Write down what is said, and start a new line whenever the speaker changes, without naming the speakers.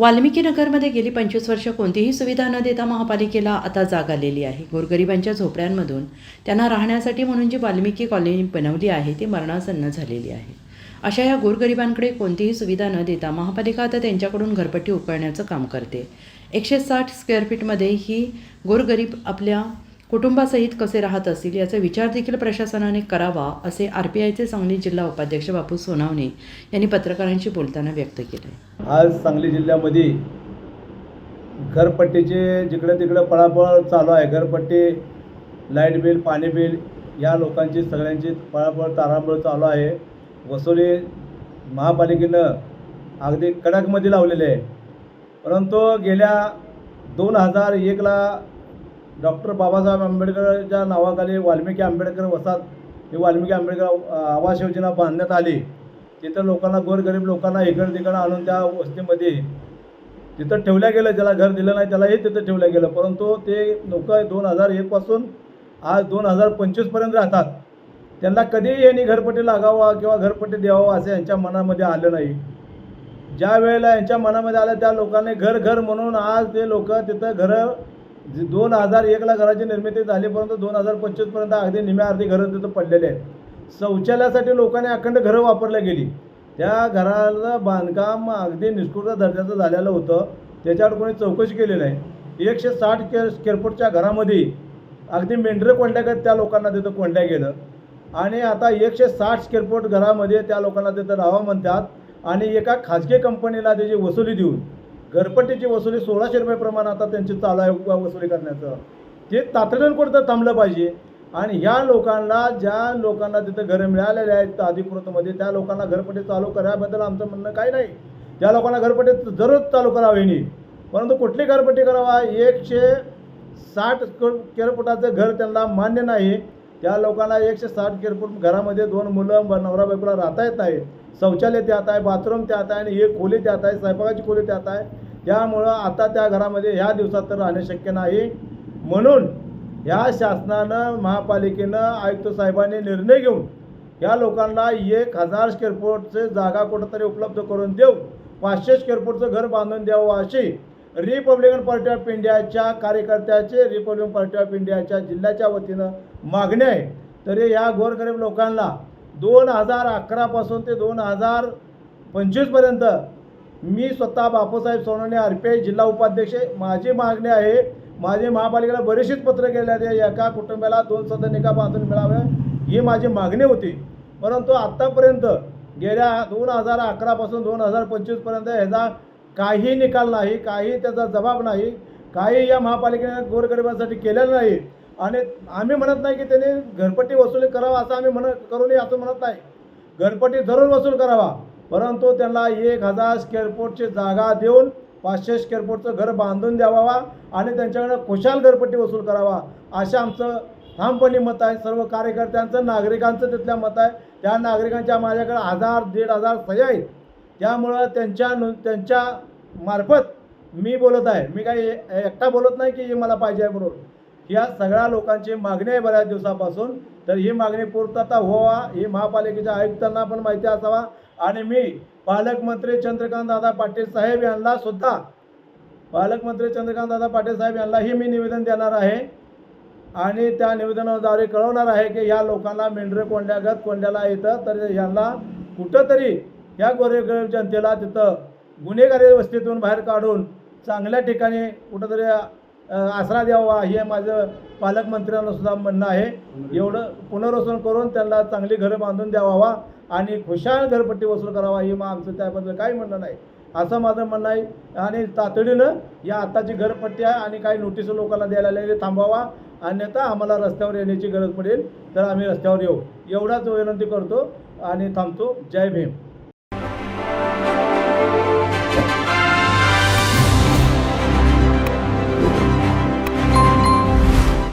वाल्मिकी नगरमध्ये गेली पंचवीस वर्ष कोणतीही सुविधा न देता महापालिकेला आता जाग आलेली आहे. गोरगरिबांच्या झोपड्यांमधून त्यांना राहण्यासाठी म्हणून जी वाल्मिकी कॉलनी बनवली आहे ती मरणासन्न झालेली आहे. अशा या गोरगरिबांकडे कोणतीही सुविधा न देता महापालिका आता त्यांच्याकडून घरपट्टी उकळण्याचं काम करते. एकशे साठ स्क्वेअर फीटमध्ये ही गोरगरीब आपल्या कुटुंबासहित कसे राहत असतील याचा विचार देखील प्रशासनाने करावा असे आर पी आयचे सांगली जिल्हा उपाध्यक्ष बापू सोनावणे यांनी पत्रकारांशी बोलताना व्यक्त केले.
आज सांगली जिल्ह्यामध्ये घरपट्टीचे जिकडे तिकडे पळापळ चालू आहे. घरपट्टी लाइट बिल पाणी बिल या लोकांची सगळ्यांची पळापळ तारांबळ चालू आहे. वसुली महापालिकेनं अगदी कडकमध्ये लावलेले आहे. परंतु गेल्या दोन हजार एकला डॉक्टर बाबासाहेब आंबेडकरच्या नावाखाली वाल्मिकी आंबेडकर वसाहत ही वाल्मिकी आंबेडकर आवास योजना बांधण्यात आली. तिथं लोकांना गोरगरीब लोकांना इकडं तिकडं आणून त्या वस्तीमध्ये तिथं ठेवल्या गेलं. ज्याला घर दिलं नाही त्यालाही तिथं ठेवलं गेलं. परंतु ते लोक दोन हजार एकपासून आज दोन हजार पंचवीसपर्यंत राहतात. त्यांना कधीही यांनी घरपट्टी लागावा किंवा घरपट्टी द्यावं असं यांच्या मनामध्ये आलं नाही. ज्या वेळेला यांच्या मनामध्ये आलं त्या लोकांनी घर घर म्हणून आज ते लोक तिथं घरं जे दोन हजार एकला घराची निर्मिती झाली परंतु दोन हजार पंचवीसपर्यंत अगदी निम्या अर्धी घरं तिथं पडलेले आहेत. शौचालयासाठी लोकांनी अखंड घरं वापरल्या गेली. त्या घराला बांधकाम अगदी निष्कृत दर्जाचं झालेलं होतं. त्याच्यावर कोणी चौकशी केली नाही. एकशे साठ के स्क्वेअर घरामध्ये अगदी मेंढरं कोंडल्यागत त्या लोकांना तिथं कोंडल्या गेलं. आणि आता एकशे साठ स्क्वेअर फूट घरामध्ये त्या लोकांना तिथं राहावं म्हणतात. आणि एका खाजगी कंपनीला त्याची वसुली देऊन घरपट्टीची वसुली सोळाशे रुपये प्रमाण आता त्यांची चालू आहे वसुली करण्याचं. ते तातडीनं कुठं थांबलं पाहिजे. आणि ह्या लोकांना ज्या लोकांना तिथं घरं मिळालेले आहेत अधिकृतमध्ये त्या लोकांना घरपट्टी चालू करायबद्दल आमचं म्हणणं काही नाही. त्या लोकांना घरपट्टी जरूर चालू करावी. नाही परंतु कुठली घरपट्टी करावा? एकशे साठ स्क्वेअर फुटाचं घर त्यांना मान्य नाही. त्या लोकांना एकशे साठ स्क्वेअर घरामध्ये दोन मुलं नवरा बायकोला राहता येत नाही. शौचालय त्यात आहे बाथरूम त्यात आहे आणि एक खोली त्यात आहे स्वयंपाकाची खोली त्यात आहे. त्यामुळं आता त्या घरामध्ये ह्या दिवसात तर राहणे शक्य नाही. म्हणून ह्या शासनानं महापालिकेनं आयुक्त साहेबांनी निर्णय घेऊन या लोकांना एक हजार स्क्वेअर फूटचे जागा कुठंतरी उपलब्ध करून देऊ पाचशे स्क्वेअर फूटचं घर बांधून द्यावं अशी रिपब्लिकन पार्टी ऑफ इंडियाच्या कार्यकर्त्याचे रिपब्लिकन पार्टी ऑफ इंडियाच्या जिल्ह्याच्या वतीनं मागणी आहे. तरी या गोरगरीब लोकांना दोन हजार अकरापासून ते दोन हजार पंचवीसपर्यंत मी स्वतः Bapusaheb Sonawane R P I जिल्हा उपाध्यक्ष माझी मागणी आहे माझी महापालिकेला बरीचशीच पत्र गेले आहे एका कुटुंबाला दोन सदनिका बांधून मिळावे ही माझी मागणी होती. परंतु आत्तापर्यंत गेल्या दोन हजार अकरापासून दोन हजार पंचवीसपर्यंत ह्याचा काही निकाल नाही काही त्याचा जबाब नाही काही या महापालिकेने गोरगरिबांसाठी केलेलं नाही. आणि आम्ही म्हणत नाही की त्यांनी घरपट्टी वसूल करावा असं आम्ही म्हणत करू नये असं म्हणत नाही. घरपट्टी जरूर वसूल करावा. परंतु त्यांना एक हजार स्क्वेअर फूटची जागा देऊन पाचशे स्क्वेअर फूटचं घर बांधून द्यावा आणि त्यांच्याकडं खुशाल घरपट्टी वसूल करावा. असं आमचं ठामपणे मत आहे. सर्व कार्यकर्त्यांचं नागरिकांचं तिथल्या मत आहे. त्या नागरिकांच्या माझ्याकडे हजार दीड हजार सह्या आहेत. त्यामुळं त्यांच्या नु त्यांच्या मार्फत मी बोलत आहे. मी काही एकटा बोलत नाही की हे मला पाहिजे आहे बरोबर ह्या सगळ्या लोकांची मागणी आहे बऱ्याच दिवसापासून. तर ही मागणी पूर्तता व्हावा ही महापालिकेच्या आयुक्तांना पण माहिती असावा. आणि मी पालकमंत्री चंद्रकांत दादा पाटील साहेब यांना सुद्धा पालकमंत्री चंद्रकांत दादा पाटील साहेब यांनाही मी निवेदन देणार आहे. आणि त्या निवेदनाद्वारे कळवणार आहे की या लोकांना मेंढरे कोंड्यागत कोंड्याला येतं तर यांना कुठंतरी या गोरेगरीब जनतेला तिथं गुन्हेगारी वस्तीतून बाहेर काढून चांगल्या ठिकाणी कुठंतरी आसरा द्यावा हे माझं पालकमंत्र्यांना सुद्धा म्हणणं आहे. एवढं पुनर्वसन करून त्यांना चांगली घरं बांधून द्यावा आणि खुशाल घरपट्टी वसूल करावा हे मग आमचं त्याबद्दल काही म्हणणं नाही. असं माझं म्हणणं आहे. आणि तातडीनं या आत्ताची घरपट्टी आहे आणि काही नोटीस लोकांना द्यायला लागले थांबावा अन्यथा आम्हाला रस्त्यावर येण्याची गरज पडेल तर आम्ही रस्त्यावर येऊ. एवढाच विनंती करतो आणि थांबतो. जय भीम.